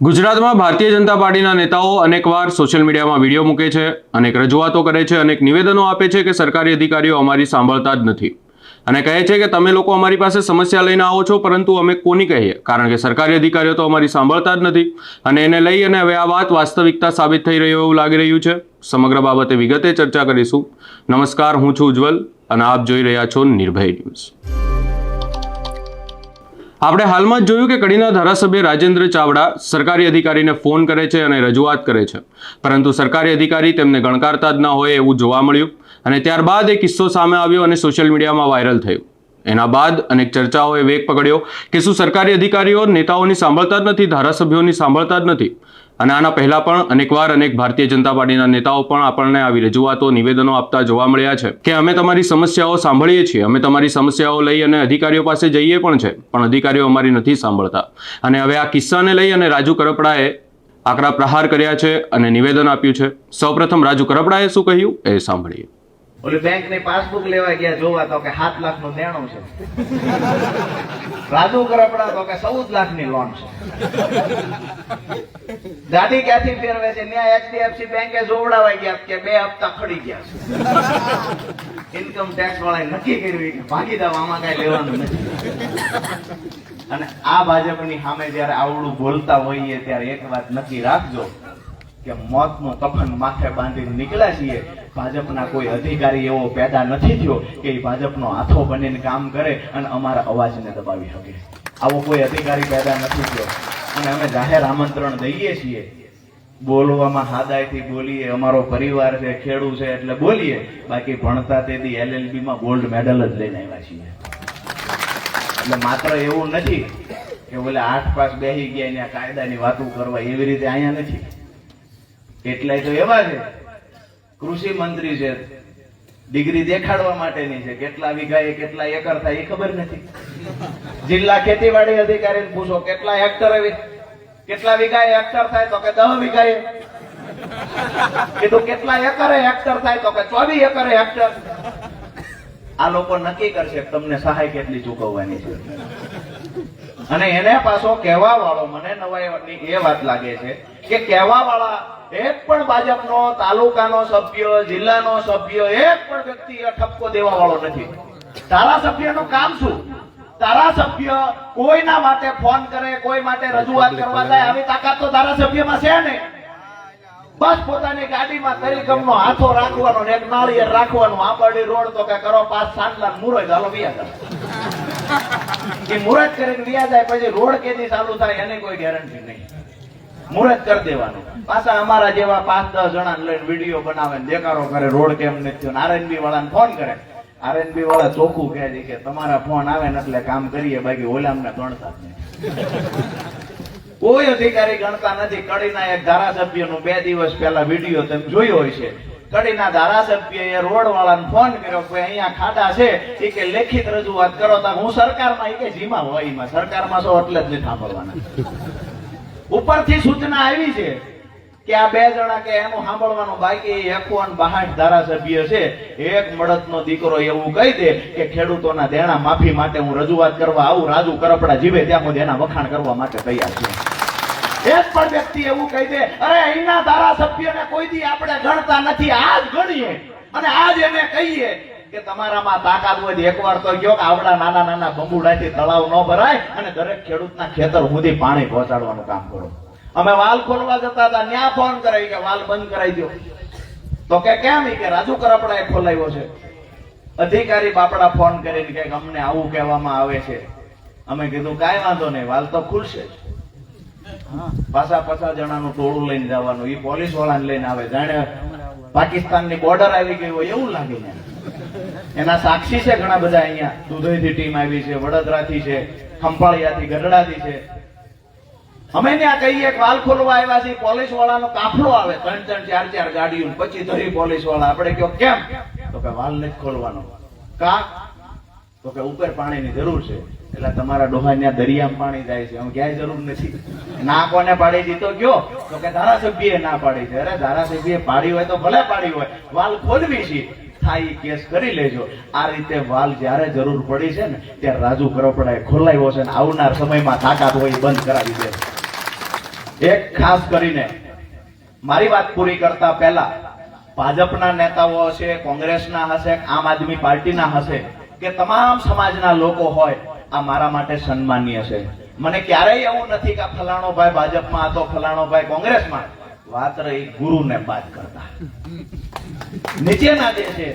ગુજરાતમાં ભારતીય જનતા પાર્ટીના નેતાઓ અનેકવાર સોશિયલ મીડિયામાં વીડિયો મૂકે છે, અનેક રજૂઆતો કરે છે, અનેક નિવેદનો આપે છે કે સરકારી અધિકારીઓ અમારી સાંભળતા જ નથી. અને કહે છે કે તમે લોકો અમારી પાસે સમસ્યા લઈને આવો છો, પરંતુ અમે કોની કહીએ? કારણ કે સરકારી અધિકારીઓ તો અમારી સાંભળતા જ નથી. અને એને લઈ અને હવે આ વાત વાસ્તવિકતા સાબિત થઈ રહ્યું એવું લાગી રહ્યું છે. સમગ્ર બાબતે વિગતે ચર્ચા કરીશું. નમસ્કાર, હું છું ઉજ્જવલ અને આપ જોઈ રહ્યા છો નિર્ભય ન્યૂઝ. આપણે હાલમાં જ જોયું કે કડીના ધારાસભ્ય રાજેન્દ્ર ચાવડા સરકારી અધિકારીને ફોન કરે છે અને રજૂઆત કરે છે. પરંતુ સરકારી અધિકારી તેમને ગણકારતા જ ન હોય એવું જોવા મળ્યું અને ત્યારબાદ એ કિસ્સો સામે આવ્યો અને સોશિયલ મીડિયામાં વાયરલ થયું. એના બાદ અનેક ચર્ચાઓએ વેગ પકડ્યો કે શું સરકારી અધિકારીઓ નેતાઓની સાંભળતા જ નથી, ધારાસભ્યોની સાંભળતા જ નથી? અને આના પહેલા પણ અનેકવાર અનેક ભારતીય જનતા પાર્ટીના નેતાઓ પણ આપણને આવી રજૂઆતો, નિવેદનો આપતા જોવા મળ્યા છે કે અમે તમારી સમસ્યાઓ સાંભળીએ છીએ. અમે તમારી સમસ્યાઓ લઈ અને અધિકારીઓ પાસે જઈએ પણ છે, પણ અધિકારીઓ અમારી નથી સાંભળતા. અને હવે આ કિસ્સાને લઈ અને રાજુ કરપડાએ આકરા પ્રહાર કર્યા છે અને નિવેદન આપ્યું છે. સૌપ્રથમ રાજુ કરપડાએ શું કહ્યું? એ સાંભળીએ. ઓલી બેંકની પાસબુક લેવા ગયા, જોવા તો કે સાત લાખનું દેણું છે. રાજુ કરપડા તો કે ચૌદ લાખની લોન છે. ગાડી ક્યાંથી ફેરવે છે? ત્યાં એચડીએફસી બેંકે જોવડાવા ગયા કે બે હપ્તા ખડી ગયા છે. ઇન્કમ ટેક્સ વાળાએ નક્કી કર્યું કે ભાગી દાવ આમાં કઈ લેવાનું નથી. અને આ ભાજપની સામે જયારે આવડું બોલતા હોઈએ ત્યારે એક વાત નક્કી રાખજો. કે મોતનું કફન માથે બાંધીને નીકળ્યા છીએ. ભાજપના કોઈ અધિકારી એવો પેદા નથી થયો કે ભાજપનો હાથો બનીને કામ કરે અને અમારા અવાજને દબાવી શકે. આવો કોઈ અધિકારી પેદા નથી થયો. અને અમે જાહેર આમંત્રણ દઈએ છીએ. બોલવામાં હાદાયથી બોલીએ, અમારો પરિવાર છે ખેડૂ છે, એટલે બોલીએ. બાકી ભણતા તેથી એલએલબીમાં ગોલ્ડ મેડલ જ લઈને આવ્યા છીએ. એટલે માત્ર એવું નથી કે બોલે આઠ પાસ બેસી ગયા ત્યાં કાયદાની વાતો કરવા એવી રીતે અહીંયા નથી. કેટલાય તો એવા છે. કૃષિ મંત્રી છે. ડિગ્રી દેખાડવા માટેની છે. કેટલા વીઘાએ કેટલા એકર થાય એ ખબર નથી. જિલ્લા ખેતીવાડી અધિકારી પૂછો, કેટલા હેક્ટર કેટલા વીઘાએ હેક્ટર થાય? તો કે દસ વીઘાએ કીધું, કેટલા એકરે હેક્ટર થાય? તો કે, ચોવીસ એકરે હેક્ટર આ લોકો નક્કી કરશે તમને સહાય કેટલી ચૂકવવાની છે. અને એને પાછો કહેવા વાળો મને નવા એ વાત લાગે છે કે કહેવા વાળા એક પણ ભાજપનો તાલુકાનો સભ્ય જિલ્લાનો સભ્ય એક પણ વ્યક્તિ ઠપકો દેવા વાળો નથી. ધારાસભ્યનું કામ શું? ધારાસભ્ય કોઈના માટે ફોન કરે કોઈ માટે રજૂઆત કરવા જાય આવી તાકાત તો ધારાસભ્યમાં છે ને. બસ પોતાની ગાડીમાં તરીકમનો હાથો રાખવાનો ને એક નાળિયેર રાખવાનું. આંબરડી રોડ તો કે કરો પાસ સાંજલા મુરત હાલો વ્યા એ મુરત કરીને વ્યા જાય પછી રોડ કેદી ચાલુ થાય એની કોઈ ગેરંટી નહીં. મુરત કરી દેવાનું. પાછા અમારા જેવા પાંચ, દસ જણા લઈને વીડિયો બનાવે ને દેખાડો કરે, રોડ કેમ નથી થયો આરએનબી વાળાને ફોન કરે. આરએનબી વાળા ચોખ્ખું કહે છે કે તમારા ફોન આવે ને એટલે કામ કરીએ, બાકી ઓલામને ગણતા કોઈ અધિકારી ગણતા નથી. કડીના એક ધારાસભ્યનો બે દિવસ પહેલા વીડિયો તમે જોયો હોય છે કડીના ધારાસભ્યએ રોડ વાળાને ફોન કર્યો કે અહીંયા ખાડા છે. એ કે લેખિત રજૂઆત કરો તો હું સરકારમાં એ કે જીમાં હોય એમાં સરકારમાં છો એટલે જ નહીં સાંભળવાના. ઉપરથી સૂચના આવી છે કે આ બે જણા કે એનું સાંભળવાનું બાકી એકોન બહાઠ ધારાસભ્ય છે. એક મળદનો દીકરો એવું કહી દે કે ખેડૂતોના દેણા માફી માટે હું રજૂઆત કરવા આવું, રાજુ કરપડા જીવે ત્યાં હું એના વખાણ કરવા માટે તૈયાર છે. એક પણ વ્યક્તિ એવું કહી દે, અરે, અહીંના ધારાસભ્યને કોઈ દી આપણે ગણતા નથી, આજ ગણીએ અને આજ એને કહીએ. કે તમારામાં તાકાત હોય એકવાર તો કયો કે આવડા નાના નાના બંબુડાથી તળાવ ન ભરાય અને દરેક ખેડૂતના ખેતર સુધી પાણી પહોંચાડવાનું કામ કરો. અમે વાલ ખોલવા જતા હતા ત્યાં ફોન કરાવી કે વાલ બંધ કરાવી દો તો કે કેમ? કે રાજુ કરપડાએ ખોલાવ્યો છે. અધિકારી બાપડા ફોન કરીને કે અમને આવું કહેવામાં આવે છે. અમે કીધું, કાંઈ વાંધો નહીં, વાલ તો ખુલશે પાછા પાછા જણાનું ટોળું લઈને જવાનું. એ પોલીસ વાળાને લઈને આવે. જાણે પાકિસ્તાનની બોર્ડર આવી ગઈ હોય એવું લાગે ને એના સાક્ષી છે ઘણા બધા અહીંયા. દુધઈથી ટીમ આવી છે, વડોદરાથી છે ખંભાળિયાથી ગઢડાથી છે. અમે ત્યાં કહીએ વાલ ખોલવા આવ્યા છે પોલીસ વાળાનો કાફલો આવે, ત્રણ ત્રણ, ચાર ચાર ગાડીઓ, પછી ધરી પોલીસવાળા આપણે કયો કેમ? તો કે વાલ નથી ખોલવાનો. કા? તો કે, ઉપર પાણીની જરૂર છે. એટલે તમારા ડોહા ત્યાં દરિયામાં પાણી જાય છે. હું ક્યાંય જરૂર નથી. ના કોને પાડી દીધો કયો? તો કે ધારાસભ્યએ ના પાડી છે અરે ધારાસભ્યએ પાડી હોય તો ભલે પાડી હોય. વાલ ખોલવી છે. થાય કેસ કરી લેજો. આ રીતે વાલ જ્યારે જરૂર પડી છે ને, ત્યારે રાજુ કરપડાએ ખોલાવ્યો છે ને આવનાર સમયમાં તાકાત હોય બંધ કરાવી દે. એક ખાસ કરીને, મારી વાત પૂરી કરતા પહેલા, ભાજપના નેતાઓ હશે, કોંગ્રેસના હશે, આમ આદમી પાર્ટીના હશે, કે તમામ સમાજના લોકો હોય, આ મારા માટે સન્માનીય છે. મને ક્યારેય એવું નથી કે ફલાણો ભાઈ ભાજપમાં હતો ફલાણો ભાઈ કોંગ્રેસમાં. વાત રહી ગુરુને બાદ કરતા. નીચેના જે છે,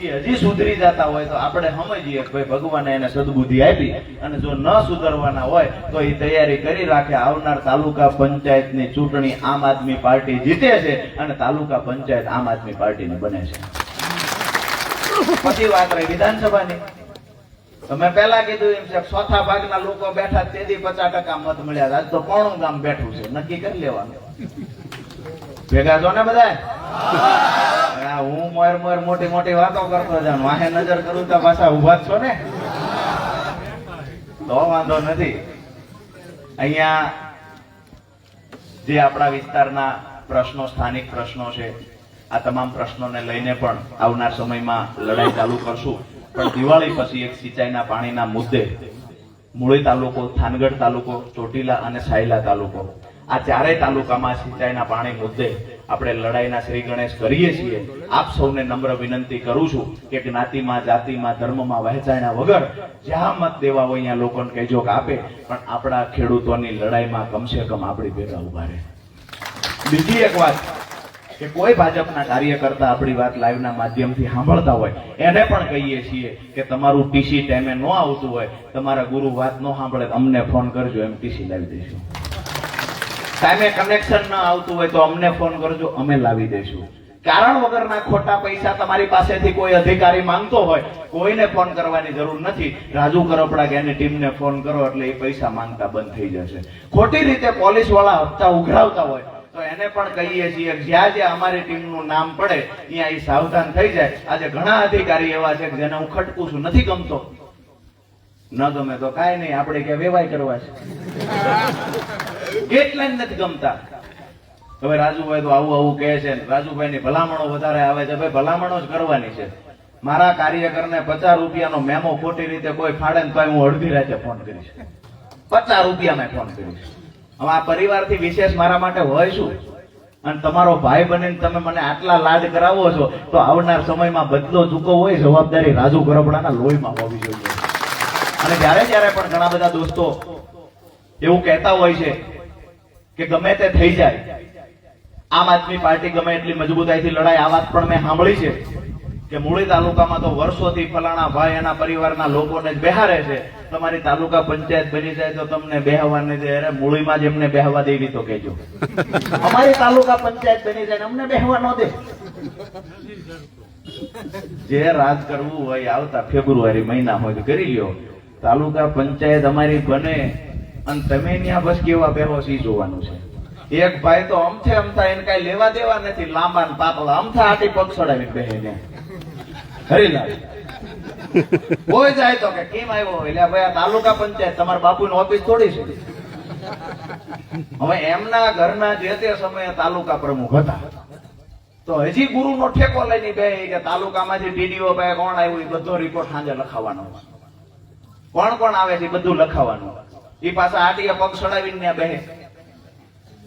એ હજી સુધરી જતા હોય તો આપણે સમજીએ ભાઈ ભગવાને એને સદબુદ્ધિ આપી અને જો ન સુધરવાના હોય તો એ તૈયારી કરી રાખે. આવનાર તાલુકા પંચાયતની ચૂંટણી આમ આદમી પાર્ટી જીતે છે અને તાલુકા પંચાયત આમ આદમી પાર્ટીની બને છે. પછી વાત રહી વિધાનસભાની. તમે પેલા કીધું એમ છે ચોથા ભાગના લોકો બેઠા તેથી પચાસ ટકા મત મળ્યા આજ તો પોણું ગામ બેઠું છે. નક્કી કરી લેવાનું. ભેગા છો ને બધા હું મોર મોર મોટી મોટી વાતો કરતો જાઉં. વાહે નજર કરું તો પાછા ઊભા છો ને? તો વાંધો નથી. અહીંયા જે આપણા વિસ્તારના પ્રશ્નો, સ્થાનિક પ્રશ્નો છે, આ તમામ પ્રશ્નોને લઈને પણ આવનાર સમયમાં લડાઈ ચાલુ કરશું. પણ દિવાળી પછી એક સિંચાઈના પાણીના મુદ્દે મૂળી તાલુકો, થાનગઢ તાલુકો, ચોટીલા અને સાયલા તાલુકો. આ ચારેય તાલુકામાં સિંચાઈના પાણી મુદ્દે આપણે લડાઈના શ્રી ગણેશ કરીએ છીએ. આપ સૌને નમ્ર વિનંતી કરું છું કે જ્ઞાતિમાં, જાતિમાં, ધર્મમાં વહેંચાણ્યા વગર જ્યાં મત દેવા હોય અહીંયા લોકોને કહેજો કે આપે, પણ આપણા ખેડૂતોની લડાઈમાં કમસે કમ આપણી ભેગા ઊભા રહે. બીજી એક વાત કે કોઈ ભાજપના કાર્યકર્તા આપણી વાત લાઈવના માધ્યમથી સાંભળતા હોય, એને પણ કહીએ છીએ કે તમારું ટીસી ટાઈમે ન આવતું હોય, તમારા ગુરુ વાત ન સાંભળે, અમને ફોન કરજો, એમ ટીસી લાવી દઈશું. ટાઈમે કનેક્શન ન આવતું હોય તો અમને ફોન કરજો, અમે લાવી દઈશું. કારણ વગરના ખોટા પૈસા તમારી પાસેથી કોઈ અધિકારી માંગતો હોય, કોઈને ફોન કરવાની જરૂર નથી. રાજુ કરપડા કે એની ટીમને ફોન કરો એટલે એ પૈસા માંગતા બંધ થઈ જશે. ખોટી રીતે પોલીસવાળા હપ્તા ઉઘરાવતા હોય, તો એને પણ કહીએ છીએ જ્યાં જ્યાં અમારી ટીમનું નામ પડે, ત્યાં એ સાવધાન થઈ જાય. આજે ઘણા અધિકારી એવા છે કે જેને હું ખટકું છું, નથી ગમતો. ન ગમે તો કાંઈ નહીં, આપણે કે વેવાય કરવા છે. કેટલા નથી ગમતા. હવે રાજુભાઈ તો આવું આવું કહે છે રાજુભાઈ ની ભલામણો વધારે આવે છે. ભાઈ, ભલામણો જ કરવાની છે. મારા કાર્યકરને પચાસ રૂપિયાનો મેમો ખોટી રીતે કોઈ ફાડે ને તો હું અડધી રાતે ફોન કરીશ. પચાસ રૂપિયા મેં ફોન કરીશ. હવે આ પરિવારથી વિશેષ મારા માટે હોય શું? અને તમારો ભાઈ બનીને તમે મને આટલા લાડ કરાવો છો, તો આવનાર સમયમાં બદલો ચૂકવો હોય જવાબદારી રાજુ ગરબડાના લોહીમાં હોવી જોઈએ. અને જ્યારે જ્યારે પણ ઘણા બધા દોસ્તો એવું કહેતા હોય છે કે ગમે તે થઈ જાય, આમ આદમી પાર્ટી ગમે એટલી મજબૂતાઈથી લડાઈ આ વાત પણ મેં સાંભળી છે કે મૂળી તાલુકામાં તો વર્ષોથી ફલાણા ભાઈ એના પરિવારના લોકોને બેહારે છે. તમારી તાલુકા પંચાયત બની જાય તો તમને બેહવાને અરે મૂળીમાં જ એમને બેહવા દેવી તો કહેજો. અમારી તાલુકા પંચાયત બની જાય અમને બેહવા ન દે. જે રાજ કરવું હોય, આવતા ફેબ્રુઆરી મહિના હોય તો કરી લ્યો. તાલુકા પંચાયત અમારી બને અને તમે ત્યાં બસ કેવા પહેરો છે જોવાનું છે. એક ભાઈ તો અમથે અમથા એને કઈ લેવા દેવા નથી, લાંબા ને પાતળા અમથા આટી પગ સડાવી બેહે ને હરીલાલ. કોઈ જાય તો કે, કેમ આવ્યો? એટલે ભાઈ આ તાલુકા પંચાયત, તમારા બાપુની ઓફિસ થોડી છે. હવે એમના ઘરના જે તે સમયે તાલુકા પ્રમુખ હતા, તો હજી ગુરુ નો ઠેકો લઈને બે કે તાલુકામાંથી ડીડીઓ ભાઈ, કોણ આવ્યું, એ બધો રિપોર્ટ સાંજે લખાવવાનો કોણ કોણ આવે છે બધું લખાવાનું. એ પાછા આટીએ પગ સડાવીને ત્યાં બેહે.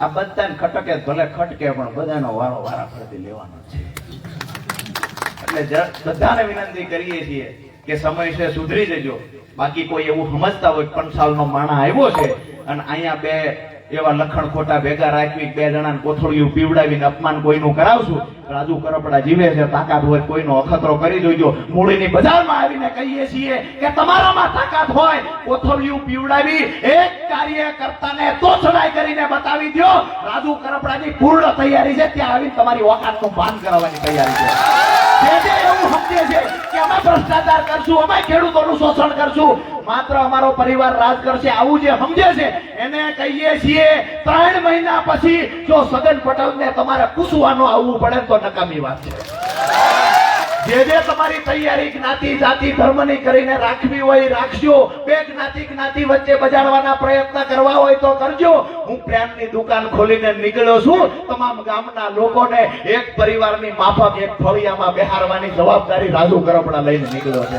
આ બધાને ખટકે, ભલે ખટકે, પણ બધાનો વારો વારા ફરતી લેવાનો છે. એટલે બધાને વિનંતી કરીએ છીએ કે સમય છે, સુધરી જજો. બાકી કોઈ એવું સમજતા હોય પણ સાલનો માણા આવ્યો છે અને અહીંયા બે એવા લખણ ખોટા ભેગા રાખવી, બે જણાને કોથળિયું પીવડાવીને અપમાન કોઈનું કરાવશું. રાજુ કરપડા જીવે છે, તાકાત હોય કોઈનો અખતરો કરી જોજો. મૂળીની બજારમાં આવીને કહીએ છીએ કે તમારામાં તાકાત હોય, કોથળીયું પીવડાવી, એક કાર્યકર્તાને તોછડાઈ કરીને બતાવી દો રાજુ કરપડાની પૂર્ણ તૈયારી છે, ત્યાં આવીને તમારી ઓકાતનું ભાન કરાવવાની તૈયારી છે. એવું સમજે છે કે અમે ભ્રષ્ટાચાર કરશું, અમે ખેડૂતોનું શોષણ કરશું. માત્ર અમારો પરિવાર રાજ કરશે, આવું જે સમજે છે, એને કહીએ છીએ, ત્રણ મહિના પછી જો સદન પટેલને તમારે પૂછવાનું આવવું પડે તો નકામી વાત છે. જે જે તમારી તૈયારી જ્ઞાતિ, જાતિ, ધર્મની કરીને રાખવી હોય, રાખજો. બે જ્ઞાતિ જ્ઞાતિ વચ્ચે બજાડવાના પ્રયત્ન કરવા હોય તો કરજો. હું પ્રેમની દુકાન ખોલીને નીકળ્યો છું. તમામ ગામના લોકોને એક પરિવારની માફક, એક ફળિયામાં બેહારવાની જવાબદારી રાજુ કરપડા લઈને નીકળ્યો છે.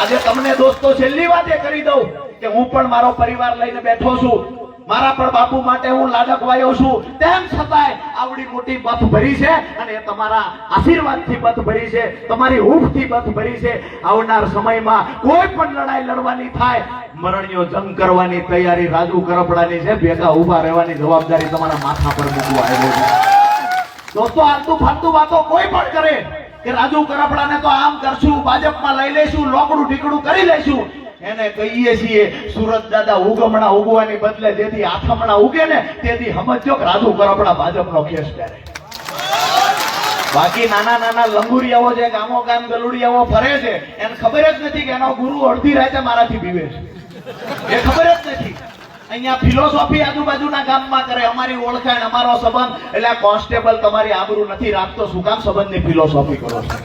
આજે તમને દોસ્તો, છેલ્લી વાત એ કરી દઉં કે હું પણ મારો પરિવાર લઈને બેઠો છું. મારા પણ બાપુ માટે હું લાડક વાયો છું. તેમ છતાંય આવડી મોટી બથ ભરી છે અને તમારા આશીર્વાદથી બથ ભરી છે, તમારી હૂંફથી બથ ભરી છે. આવનાર સમયમાં કોઈ પણ લડાઈ લડવાની થાય, મરણીયો જંગ કરવાની તૈયારી રાજુ કરપડાની છે, ભેગા ઊભા રહેવાની જવાબદારી તમારા માથા પર મૂકવા આવ્યો છે. દોસ્તો, આલતું ફાલતું વાતો કોઈ પણ કરે કે રાજુ કરપડાને તો આમ કરશું, ભાજપમાં લઈ લઈશું લોકડું ઢીકડું કરી લઈશું. એને કહીએ છીએ, સુરત દાદા ઉગમણા ઉગવાની બદલે જેથી આથમણા ઉગે ને, તેથી સમજો કે રાજુ કરપડા ભાજપનો કેસ ત્યારે બાકી નાના નાના લંગુરિયાઓ જે ગામો ગામ ગલુડિયાઓ ફરે છે, એને ખબર જ નથી કે એનો ગુરુ અડધી રાતે મારાથી પીવે છે. એ ખબર જ નથી. અહીંયા ફિલોસોફી આજુબાજુના ગામમાં કરે, અમારી ઓળખાણ, અમારો સંબંધ. એટલે કોન્સ્ટેબલ તમારી આબરૂ નથી રાખતો. શું કામ સંબંધની ફિલોસોફી કરો છો?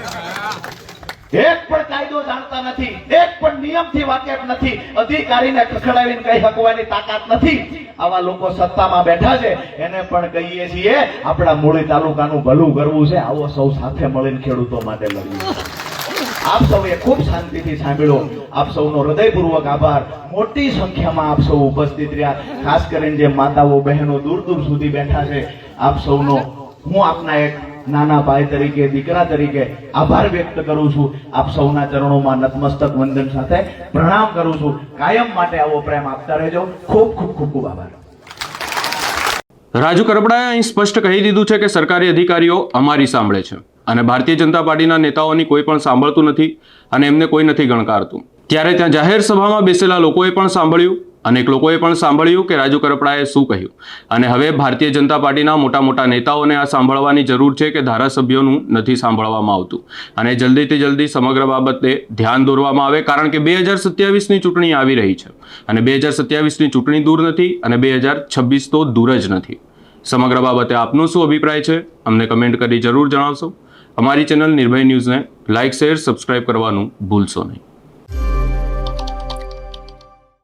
એક પણ કાયદો જાણતા નથી, એક પણ નિયમથી વાકેફ નથી, અધિકારીને ખખડાવીને કઈ હકવાની તાકાત નથી. આવા લોકો સત્તામાં બેઠા છે, એને પણ કહીએ છીએ, આપણા મૂળી તાલુકાનું ભલું કરવું છે, આવો સૌ સાથે મળીને ખેડૂતો માટે લડવું આપ સૌએ ખૂબ શાંતિથી સાંભળ્યો આપ સૌનો હૃદયપૂર્વક આભાર. મોટી સંખ્યામાં આપ સૌ ઉપસ્થિત રહ્યા. ખાસ કરીને જે માતાઓ, બહેનો દૂર દૂર સુધી બેઠા છે, આપ સૌનો, હું આપના એક નાના ભાઈ તરીકે, દીકરા તરીકે આભાર વ્યક્ત કરું છું. આપ સૌના ચરણોમાં નતમસ્તક વંદન સાથે પ્રણામ કરું છું. કાયમ માટે આવો પ્રેમ આપતા રહેજો. ખૂબ ખૂબ ખૂબ ખૂબ આભાર. રાજુ કરપડાએ અહીં સ્પષ્ટ કહી દીધું છે કે સરકારી અધિકારીઓ અમારી સાંભળે છે અને ભારતીય જનતા પાર્ટીના નેતાઓની કોઈ પણ સાંભળતું નથી અને એમને કોઈ નથી ગણકારતું. ત્યારે ત્યાં જાહેર સભામાં બેસેલા લોકોએ પણ સાંભળ્યું અનેક લોકોએ પણ સાંભળ્યું કે રાજુ કરપડાએ શું કહ્યું. અને હવે ભારતીય જનતા પાર્ટીના મોટા મોટા નેતાઓને આ સાંભળવાની જરૂર છે કે ધારાસભ્યોનું નથી સાંભળવામાં આવતું. અને જલ્દીથી જલ્દી સમગ્ર બાબતે ધ્યાન દોરવામાં આવે કારણ કે બે હજાર સત્યાવીસની ચૂંટણી આવી રહી છે. અને બે હજાર સત્યાવીસની ચૂંટણી દૂર નથી અને બે હજાર છવ્વીસ તો દૂર જ નથી. સમગ્ર બાબતે આપનો શું અભિપ્રાય છે? અમને કમેન્ટ કરી જરૂર જણાવશો. અમારી ચેનલ નિર્ભય ન્યૂઝને લાઇક શેર, સબસ્ક્રાઇબ કરવાનું ભૂલશો નહીં.